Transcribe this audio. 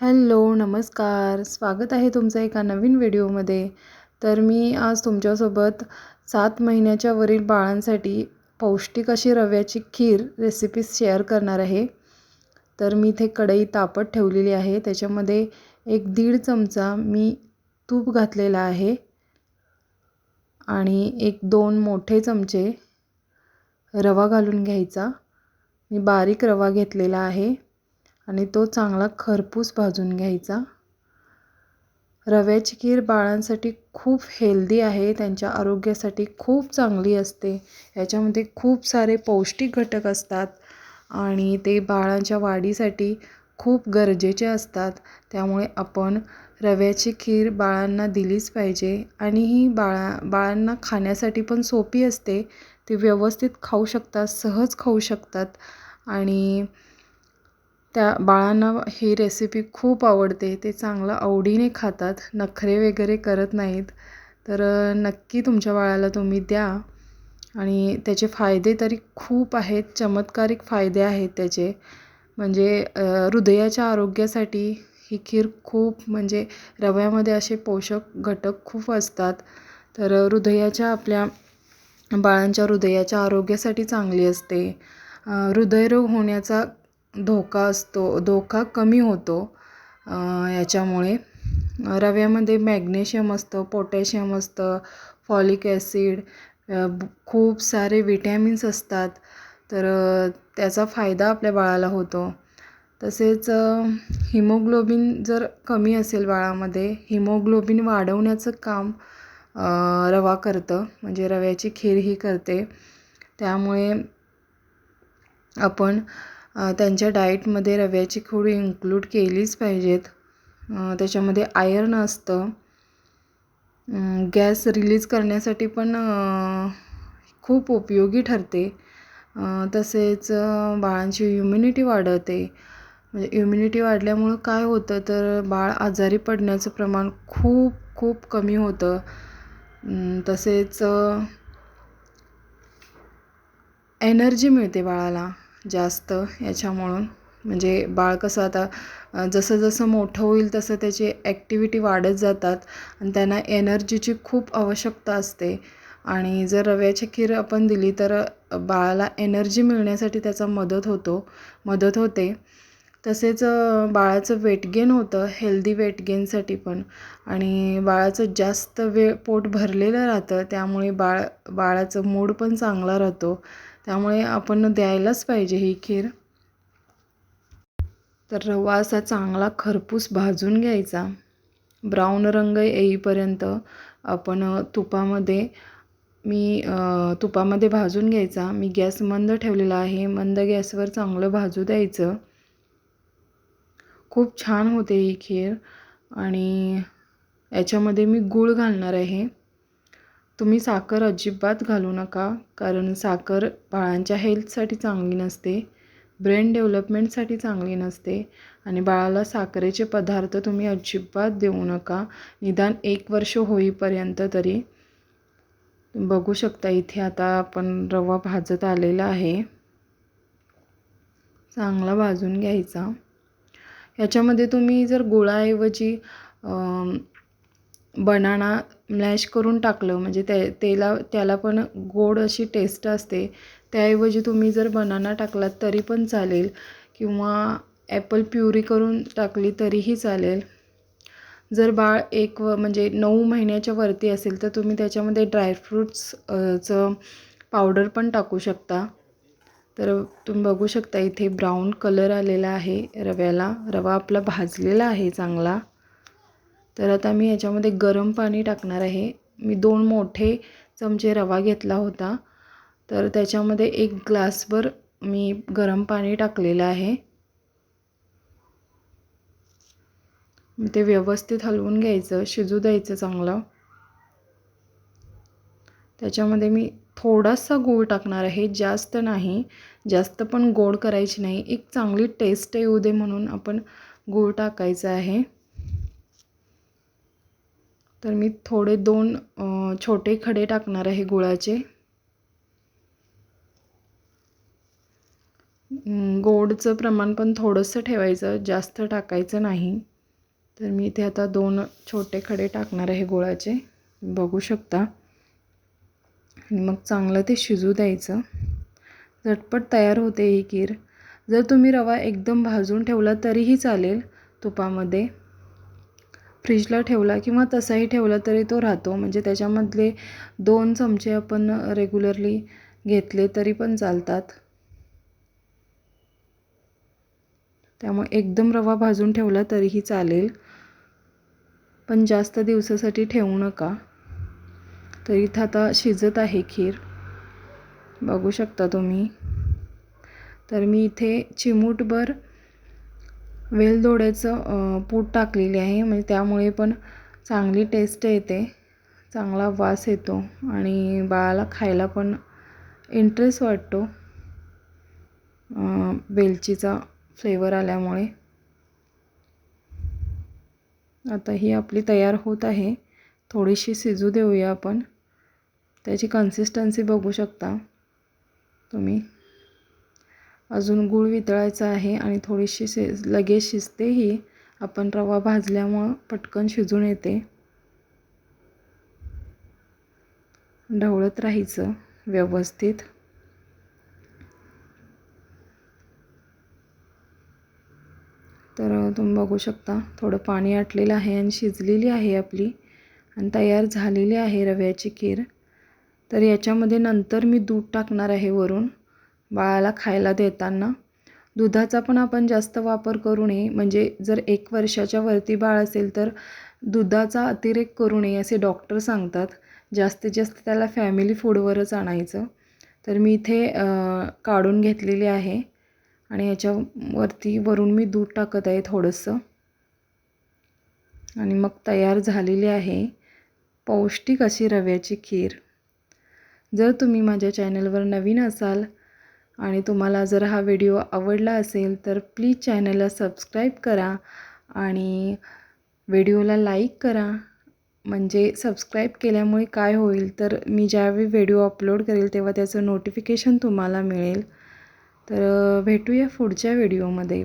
Hello नमस्कार. स्वागत आहे तुमचं एका नवीन व्हिडिओमध्ये. तर मी आज तुमच्यासोबत सात महिन्याच्या वरील बाळांसाठी पौष्टिक अशी रव्याची खीर रेसिपी शेअर करणार आहे. तर मी इथे कढई तापत ठेवलेली आहे. त्याच्यामध्ये एक दीड चमचा मी तूप घातलेला आहे. आणि एक दोन मोठे चमचे रवा घालून घ्यायचा. मी बारीक रवा घेतलेला आहे. आणि तो चांगला खरपूस भाजून घ्यायचा. रव्याची खीर बाळांसाठी खूप हेल्दी आहे त्यांच्या आरोग्यासाठी खूप चांगली असते. याच्यामध्ये खूप सारे पौष्टिक घटक असतात आणि ते बाळांच्या वाढीसाठी खूप गरजेचे असतात. त्यामुळे आपण रव्याची खीर बाळांना दिलीच पाहिजे आणि ही बाळा बाळांना खाण्यासाठी पण सोपी असते. ते व्यवस्थित खाऊ शकतात सहज खाऊ शकतात आणि त्या बाळांना ही रेसिपी खूप आवडते. ते चांगलं आवडीने खातात नखरे वगैरे करत नाहीत. तर नक्की तुमच्या बाळाला तुम्ही द्या. आणि त्याचे फायदे तरी खूप आहेत चमत्कारिक फायदे आहेत त्याचे. म्हणजे हृदयाच्या आरोग्यासाठी ही खीर खूप म्हणजे रव्यामध्ये असे पोषक घटक खूप असतात. तर हृदयाच्या आपल्या बाळांच्या हृदयाच्या आरोग्यासाठी चांगली असते. हृदयरोग होण्याचा धोका असतो धोका कमी होतो याच्यामुळे. रव्यामध्ये मॅग्नेशियम असतं पोटॅशियम असतं फॉलिक ॲसिड खूप सारे विटॅमिन्स असतात. तर त्याचा फायदा आपल्या बाळाला होतो. तसेच हिमोग्लोबिन जर कमी असेल बाळामध्ये हिमोग्लोबिन वाढवण्याचं काम रवा करतं. म्हणजे रव्याची खीर ही करते. त्यामुळे आपण त्यांच्या डाएटमध्ये रव्याची खोडी इन्क्लूड केलीच पाहिजेत. त्याच्यामध्ये आयर्न असतं. गॅस रिलीज करण्यासाठी पण खूप उपयोगी ठरते. तसेच बाळांची इम्युनिटी वाढवते म्हणजे इम्युनिटी वाढल्यामुळं काय होतं तर बाळ आजारी पडण्याचं प्रमाण खूप खूप कमी होतं. तसेच एनर्जी मिळते बाळाला. जास्त याच्यामुळं. म्हणजे बाळ कसं आता जसं जसं मोठं होईल तसं त्याची ॲक्टिव्हिटी वाढत जातात आणि त्यांना एनर्जीची खूप आवश्यकता असते. आणि जर रव्याची खीर आपण दिली तर बाळाला एनर्जी मिळण्यासाठी त्याचा मदत होतो मदत होते. तसेच बाळाचं वेट गेन होतं हेल्दी वेट गेनसाठी पण. आणि बाळाचं जास्त वेळ पोट भरलेलं राहतं त्यामुळे बाळ बाळाचं मूड पण चांगला राहतो. त्यामुळे आपण द्यायलाच पाहिजे ही खीर. तर रवा असा चांगला खरपूस भाजून घ्यायचा. ब्राऊन रंग येईपर्यंत आपण तुपामध्ये मी तुपामध्ये भाजून घ्यायचा. मी गॅस मंद ठेवलेला आहे. मंद गॅसवर चांगलं भाजू द्यायचं. खूप छान होते ही खीर आणि याच्यामध्ये मी गूळ घालणार आहे. तुम्ही साखर अजिबात घालू नका कारण साखर बाळांच्या हेल्थसाठी चांगली नसते ब्रेन डेव्हलपमेंटसाठी चांगली नसते आणि बाळाला साखरेचे पदार्थ तुम्ही अजिबात देऊ नका. निदान एक वर्ष होईपर्यंत तरी. बघू शकता इथे आता आपण रवा भाजत आलेला आहे. चांगला भाजून घ्यायचा. ह्याच्यामध्ये तुम्ही जर गुळाऐवजी बनाना मॅश करून टाकलं म्हणजे ते तेला त्याला पण गोड अशी टेस्ट असते. त्याऐवजी तुम्ही जर बनाना टाकलात तरी पण चालेल. किंवा ॲपल प्युरी करून टाकली तरीही चालेल. जर बाळ एक व म्हणजे नऊ महिन्याच्या वरती असेल तर तुम्ही त्याच्यामध्ये ड्रायफ्रूट्स चं पावडर पण टाकू शकता. तर तुम्ही बघू शकता इथे ब्राऊन कलर आलेला आहे रव्याला. रवा आपला भाजलेला आहे चांगला. तर आता मी याच्यामध्ये गरम पाणी टाकणार आहे. मी दोन मोठे चमचे रवा घेतला होता. तर त्याच्यामध्ये एक ग्लासभर मी गरम पाणी टाकलेलं आहे. ते व्यवस्थित हलवून घ्यायचं शिजू द्यायचं चांगलं. त्याच्यामध्ये मी थोडासा गूळ टाकणार आहे जास्त नाही जास्त पण गोड करायची नाही. एक चांगली टेस्ट येऊ दे म्हणून आपण गूळ टाकायचं आहे. तर मी थोडे दोन छोटे खडे टाकणार आहे गुळाचे. गोडचं प्रमाण पण थोडंसं ठेवायचं जास्त टाकायचं नाही. तर मी इथे आता दोन छोटे खडे टाकणार आहे गुळाचे. बघू शकता. आणि मग चांगलं ते शिजू द्यायचं. झटपट तयार होते ही खीर. जर तुम्ही रवा एकदम भाजून ठेवला तरीही चालेल तुपामध्ये. फ्रीजला ठेवला किंवा तसाही ठेवला तरी तो राहतो. म्हणजे त्याच्यामधले दोन चमचे आपण रेग्युलरली घेतले तरी पण चालतात. त्यामुळे एकदम रवा भाजून ठेवला तरीही चालेल. पण जास्त दिवसासाठी ठेवू नका. तर इथं आता शिजत आहे खीर. बघू शकता तुम्ही. तर मी इथे चिमूटभर वेलदोड्याचं पूट टाकलेले आहे. म्हणजे त्यामुळे पण चांगली टेस्ट येते. चांगला वास येतो. आणि बाळाला खायला पण इंटरेस्ट वाटतो. वेलचीचा फ्लेवर आल्यामुळे. आता ही आपली तयार होत आहे. थोडीशी शिजू देऊया आपण. त्याची कन्सिस्टन्सी बघू शकता तुम्ही. अजून गूळ वितळायचा आहे आणि थोडीशी शि लगेच शिजतेही आपण रवा भाजल्यामुळं पटकन शिजून येते. ढवळत राहायचं व्यवस्थित. तर तुम्ही बघू शकता थोडं पाणी आटलेलं आहे आणि शिजलेली आहे आपली. आणि तयार झालेली आहे रव्याची खीर. तर याच्यामध्ये नंतर मी दूध टाकणार आहे वरून बाळाला खायला देताना. दुधाचा पण आपण जास्त वापर करू नये. म्हणजे जर एक वर्षाच्या वरती बाळ असेल तर दुधाचा अतिरेक करू नये असे डॉक्टर सांगतात. जास्तीत जास्त त्याला फॅमिली फूडवरच आणायचं. तर मी इथे काढून घेतलेले आहे आणि याच्यावरती वरून मी दूध टाकत आहे थोडंसं. आणि मग तयार झालेली आहे पौष्टिक अशी रव्याची खीर. जर तुम्ही माझ्या चॅनलवर नवीन असाल आणि तुम्हाला जर हा व्हिडिओ आवडला असेल तर प्लीज चॅनलला सबस्क्राईब करा आणि व्हिडिओला लाईक करा. म्हणजे सबस्क्राईब केल्यामुळे काय होईल तर मी ज्यावेळी व्हिडिओ अपलोड करेल तेव्हा त्याचं नोटिफिकेशन तुम्हाला मिळेल. तर भेटूया पुढच्या व्हिडिओमध्ये.